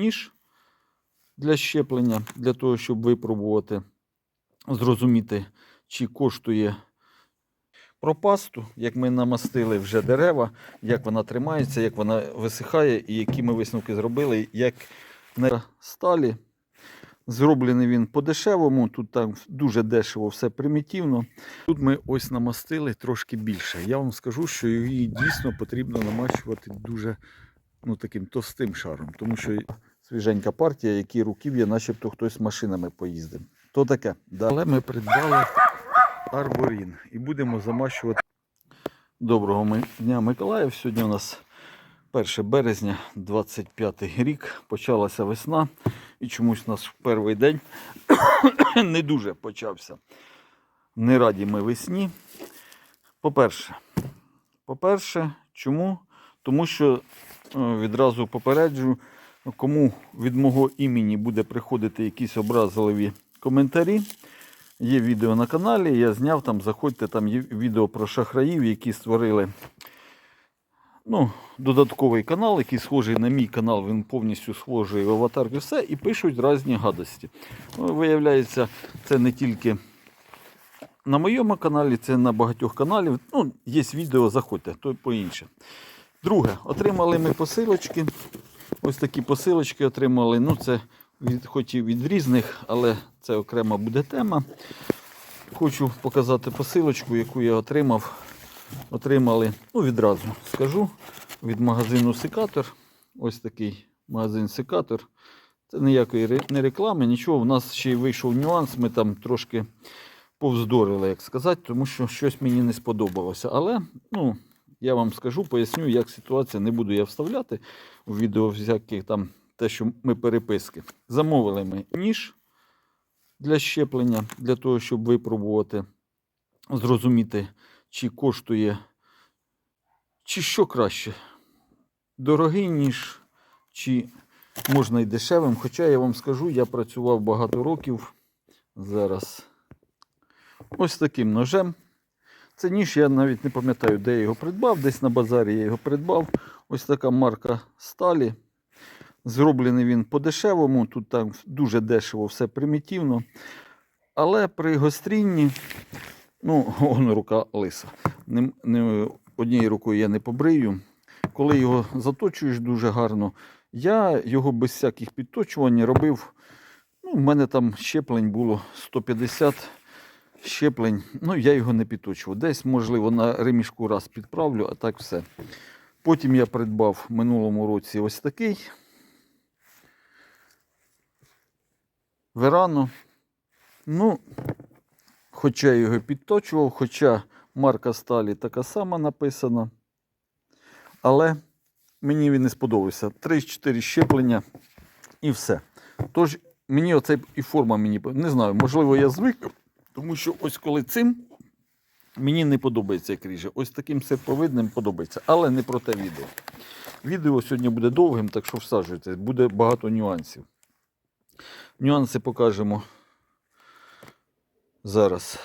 ніж для щеплення, для того, щоб випробувати, зрозуміти, чи коштує пропасту, як ми намастили вже дерева, як вона тримається, як вона висихає, і які ми висновки зробили, як на сталі. Зроблений він по-дешевому, тут там дуже дешево, все примітивно. Тут ми ось намастили трошки більше. Я вам скажу, що її дійсно потрібно намащувати дуже ну, таким товстим шаром, тому що свіженька партія, які руків'я, начебто хтось машинами поїздив. То таке. Да. Але ми придбали арборін і будемо замащувати. Доброго дня, Миколаїв. Сьогодні у нас 1 березня, 25 рік. Почалася весна. І чомусь у нас в перший день не дуже почався. Не раді ми весні. По-перше, по-перше, чому? Тому що е, відразу попереджу, кому від мого імені буде приходити якісь образливі коментарі. Є відео на каналі, я зняв там, заходьте, там є відео про шахраїв, які створили ну, додатковий канал, який схожий на мій канал, він повністю схожий в аватарки, все, і пишуть різні гадості. Ну, Виявляється, це не тільки на моєму каналі, це на багатьох каналів. Ну, є відео, заходьте, то по-інше. Друге, отримали ми посилочки. Ось такі посилочки отримали. Ну, це від, хоч і від різних, але це окрема буде тема. Хочу показати посилочку, яку я отримав. Отримали, ну відразу скажу, від магазину Секатор. Ось такий магазин Секатор. Це ніякої не реклами, нічого. У нас ще й вийшов нюанс, ми там трошки повздорили, як сказати, тому що щось мені не сподобалося. Але ну, я вам скажу, поясню, як ситуація, не буду я вставляти у відео всяких там те, що ми переписки. Замовили ми ніж для щеплення, для того, щоб випробувати, зрозуміти, чи коштує, чи що краще. Дорогий ніж, чи можна й дешевим. Хоча я вам скажу, я працював багато років зараз ось таким ножем. Це ніж, я навіть не пам'ятаю, де я його придбав. Десь на базарі я його придбав. Ось така марка сталі. Зроблений він по-дешевому, тут там дуже дешево, все примітивно. Але при гострінні, ну, он рука лиса. Не, не, однією рукою я не побрию. Коли його заточуєш дуже гарно, я його без всяких підточувань робив. Ну, в мене там щеплень було 150 щеплень. Ну, я його не підточував. Десь, можливо, на ремішку раз підправлю, а так все. Потім я придбав в минулому році ось такий. Верано. Ну, хоча я його підточував, хоча марка сталі така сама написана. Але мені він не сподобався. 3-4 щеплення і все. Тож мені оцей і форма мені не знаю, можливо, я звик, тому що ось коли цим мені не подобається як ріже. Ось таким серповидним подобається, але не про те відео. Відео сьогодні буде довгим, так що всаджуйтесь, буде багато нюансів. Нюанси покажемо зараз.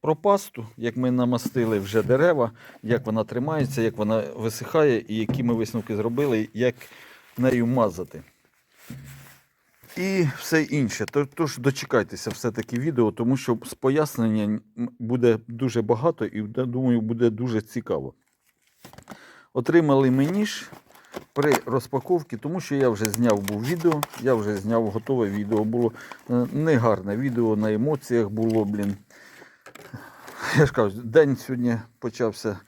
Про пасту, як ми намастили вже дерева, як вона тримається, як вона висихає, і які ми висновки зробили, як нею мазати. І все інше. То- Тож дочекайтеся все-таки відео, тому що з пояснення буде дуже багато і думаю, буде дуже цікаво. Отримали ми ніж при розпаковці, тому що я вже зняв був відео, я вже зняв готове відео. Було е, негарне відео на емоціях було, блін. Я ж кажу, день сьогодні почався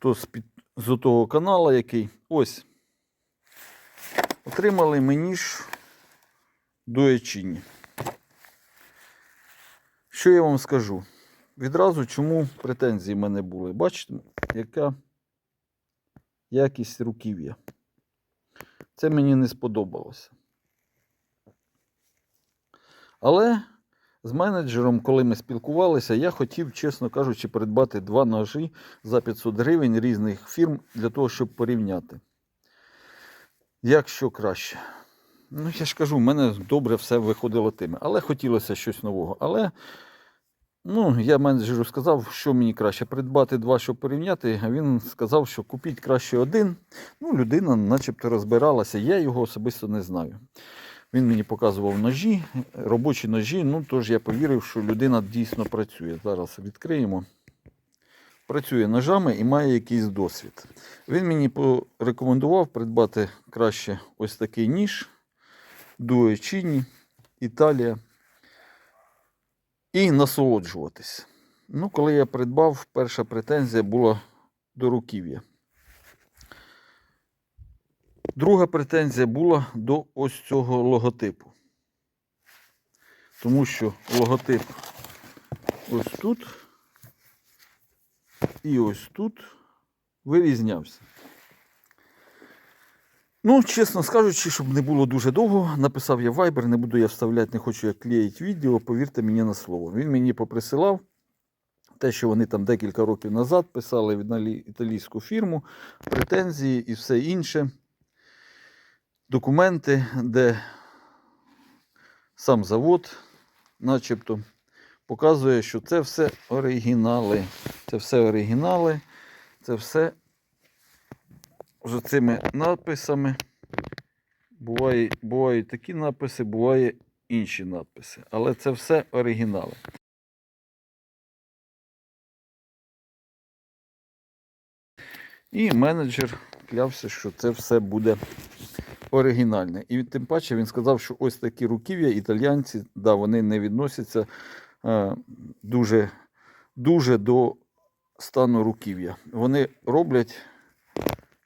то з, під, з того каналу, який. Ось. Отримали ми ніж Дуечині. Що я вам скажу? Відразу чому претензії в мене були. Бачите, яка якість руків'я. Це мені не сподобалося. Але з менеджером, коли ми спілкувалися, я хотів, чесно кажучи, придбати два ножі за 500 гривень різних фірм для того, щоб порівняти. Як що краще. Ну, я ж кажу, в мене добре все виходило тими. Але хотілося щось нового. Але Ну, я менеджеру сказав, що мені краще придбати два, щоб порівняти. А він сказав, що купіть краще один. Ну, людина начебто розбиралася, я його особисто не знаю. Він мені показував ножі, робочі ножі. Ну, тож я повірив, що людина дійсно працює. Зараз відкриємо. Працює ножами і має якийсь досвід. Він мені порекомендував придбати краще ось такий ніж Дуечині, Італія. І насолоджуватись. Ну, коли я придбав, перша претензія була до руків'я. Друга претензія була до ось цього логотипу. Тому що логотип ось тут і ось тут вирізнявся. Ну, чесно скажучи, щоб не було дуже довго, написав я Viber, не буду я вставляти, не хочу я клеїти відео, повірте мені на слово. Він мені поприсилав те, що вони там декілька років назад писали від італійську фірму, претензії і все інше. Документи, де сам завод, начебто, показує, що це все оригінали. Це все оригінали, це все з цими надписами. Буває, бувають такі надписи, буває інші надписи. Але це все оригінали. І менеджер клявся, що це все буде оригінальне. І тим паче він сказав, що ось такі руків'я італіянці, да, вони не відносяться е, дуже, дуже до стану руків'я. Вони роблять,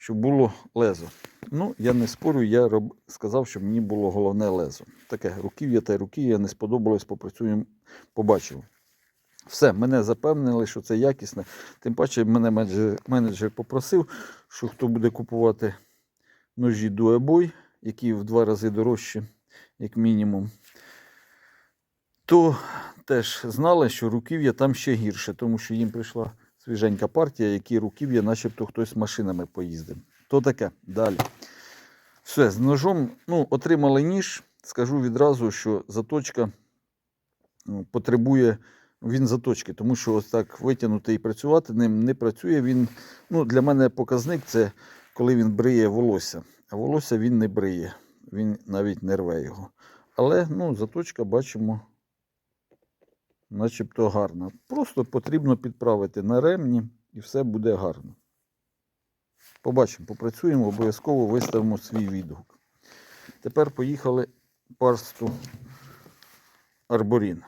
щоб було лезо. Ну, я не спорю, я роб... сказав, що мені було головне лезо. Таке руків'я та руків'я не сподобалось, попрацюємо, побачив. Все, мене запевнили, що це якісне. Тим паче, мене менеджер, менеджер попросив, що хто буде купувати ножі дуебой, які в два рази дорожчі, як мінімум, то теж знали, що руків'я там ще гірше, тому що їм прийшла свіженька партія, які руків'я, начебто хтось машинами поїздив. То таке. Далі. Все, з ножом ну, отримали ніж. Скажу відразу, що заточка ну, потребує він заточки, тому що ось так витягнути і працювати ним не працює. Він, ну, Для мене показник це коли він бриє волосся. А волосся він не бриє, він навіть не рве його. Але ну, заточка бачимо, начебто гарна. Просто потрібно підправити на ремні і все буде гарно. Побачимо, попрацюємо, обов'язково виставимо свій відгук. Тепер поїхали пасту Арборін.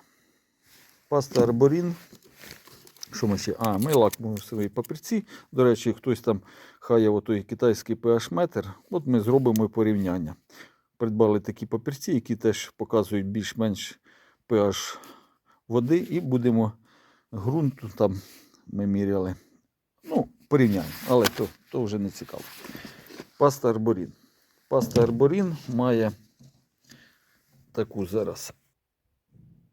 Паста Арборін. Що ми ще? А, ми лакмуємо свої папірці. До речі, хтось там хає отой китайський pH-метр. От ми зробимо порівняння. Придбали такі папірці, які теж показують більш-менш pH води, і будемо ґрунту там ми міряли. Ну, порівняємо, але то, то вже не цікаво. Паста Арборін. Паста Арборін має таку зараз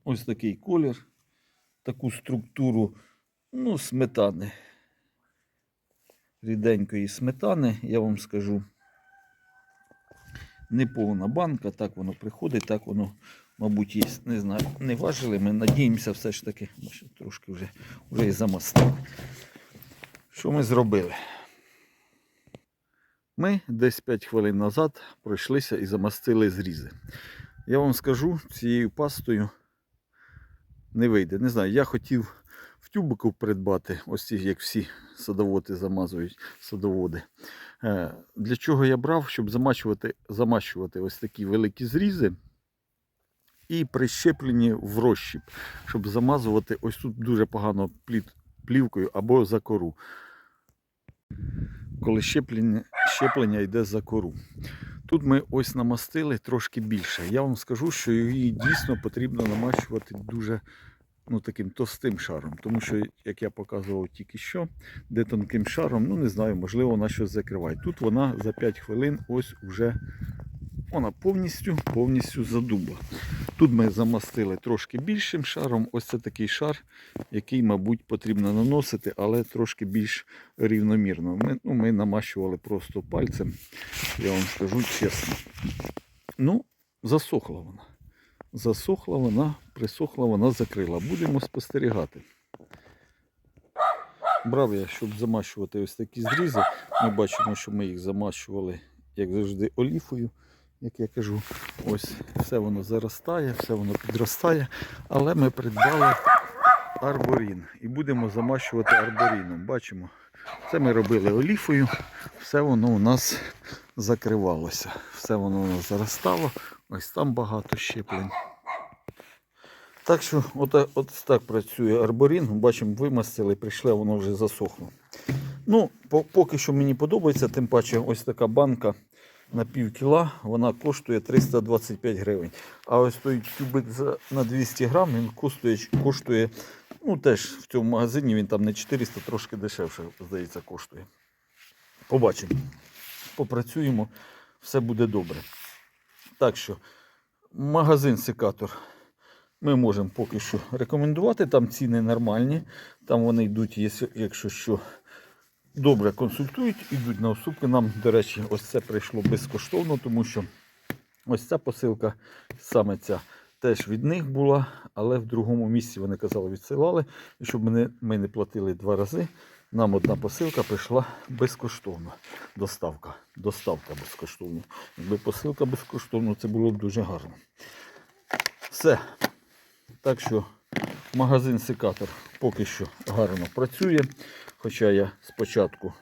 ось такий колір, таку структуру ну, сметани. Ріденької сметани, я вам скажу. Неповна банка, так воно приходить, так воно, мабуть, є. Не знаю, не важили. Ми надіємося все ж таки, Ми трошки вже, вже і замастили. Що ми зробили? Ми десь 5 хвилин назад пройшлися і замастили зрізи. Я вам скажу, цією пастою не вийде. Не знаю, я хотів в тюбику придбати, ось ці, як всі садоводи замазують садоводи. Е, Для чого я брав? Щоб замачувати, замащувати ось такі великі зрізи і прищеплені в розщіп, щоб замазувати ось тут дуже погано пліт, плівкою або за кору. Коли щеплення, щеплення йде за кору. Тут ми ось намастили трошки більше. Я вам скажу, що її дійсно потрібно намащувати дуже ну, таким товстим шаром. Тому що, як я показував тільки що, де тонким шаром, ну не знаю, можливо, вона щось закриває. Тут вона за 5 хвилин ось вже вона повністю повністю задуба. Тут ми замастили трошки більшим шаром. Ось це такий шар, який, мабуть, потрібно наносити, але трошки більш рівномірно. Ми, ну, ми намащували просто пальцем, я вам скажу чесно. Ну, засохла вона. засохла вона, присохла, вона закрила. Будемо спостерігати. Брав я, щоб замащувати ось такі зрізи. Ми бачимо, що ми їх замащували, як завжди, оліфою, як я кажу. Ось все воно заростає, все воно підростає. Але ми придбали арборін і будемо замащувати арборіном. Бачимо, це ми робили оліфою, все воно у нас закривалося. Все воно у нас заростало. Ось там багато щеплень. Так що, от, от так працює арборін. Бачимо, вимастили, прийшло, воно вже засохло. Ну, поки що мені подобається, тим паче ось така банка на пів кіла, вона коштує 325 гривень. А ось той тюбик на 200 грам, він коштує, коштує, ну теж в цьому магазині він там не 400, трошки дешевше, здається, коштує. Побачимо. Попрацюємо, все буде добре. Так що, магазин секатор ми можемо поки що рекомендувати. Там ціни нормальні. Там вони йдуть, якщо- що, добре консультують, йдуть на уступки. Нам, до речі, ось це прийшло безкоштовно, тому що ось ця посилка, саме ця, теж від них була, але в другому місці вони казали, відсилали. І щоб ми ми не платили два рази. Нам одна посилка прийшла безкоштовно. Доставка. Доставка безкоштовна. Якби посилка безкоштовна, це було б дуже гарно. Все. Так що магазин секатор поки що гарно працює. Хоча я спочатку,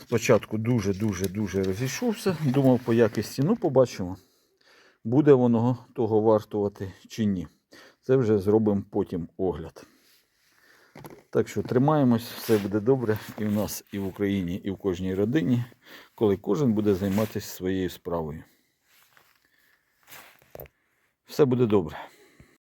спочатку дуже-дуже-дуже розійшовся. Думав по якості, ну побачимо, буде воно того вартувати чи ні. Це вже зробимо потім огляд. Так що тримаємось, все буде добре і в нас, і в Україні, і в кожній родині, коли кожен буде займатися своєю справою. Все буде добре.